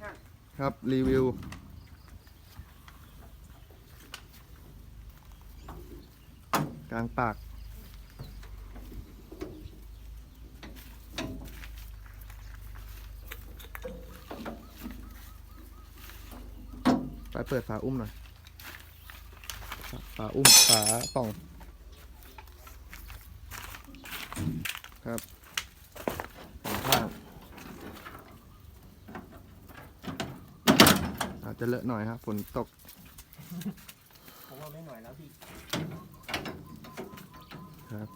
ช่างครับรีวิว กลางปาก ไปเปิดฝาอุ้มหน่อยฝาอุ้มฝาป่อง ครับสองข้าง อา จจะเลอะหน่อยครับฝนตกผมว่าไม่หน่อยแล้วพี่ครับ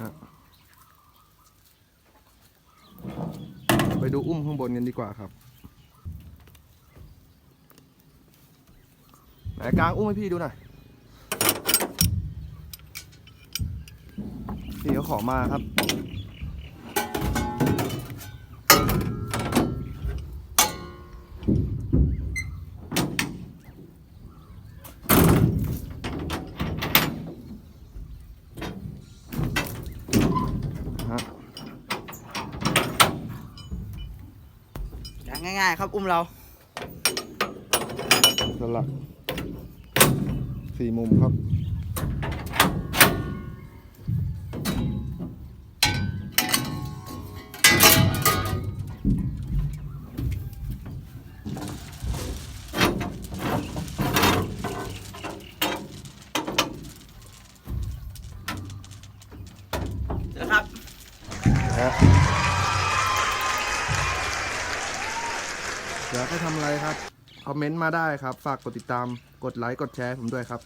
ฮะไปดูอุ้มข้างบนกันดีกว่าครับไหนกลางอุ้มให้พี่ดูหน่อยพี่เขาขอมาครับ อย่างง่าย ๆ ครับอุ้มเราสลักสี่มุมครับนะครับ อยากให้ทำอะไรครับ คอมเมนต์มาได้ครับ ฝากกดติดตาม กดไลค์ กดแชร์ผมด้วยครับ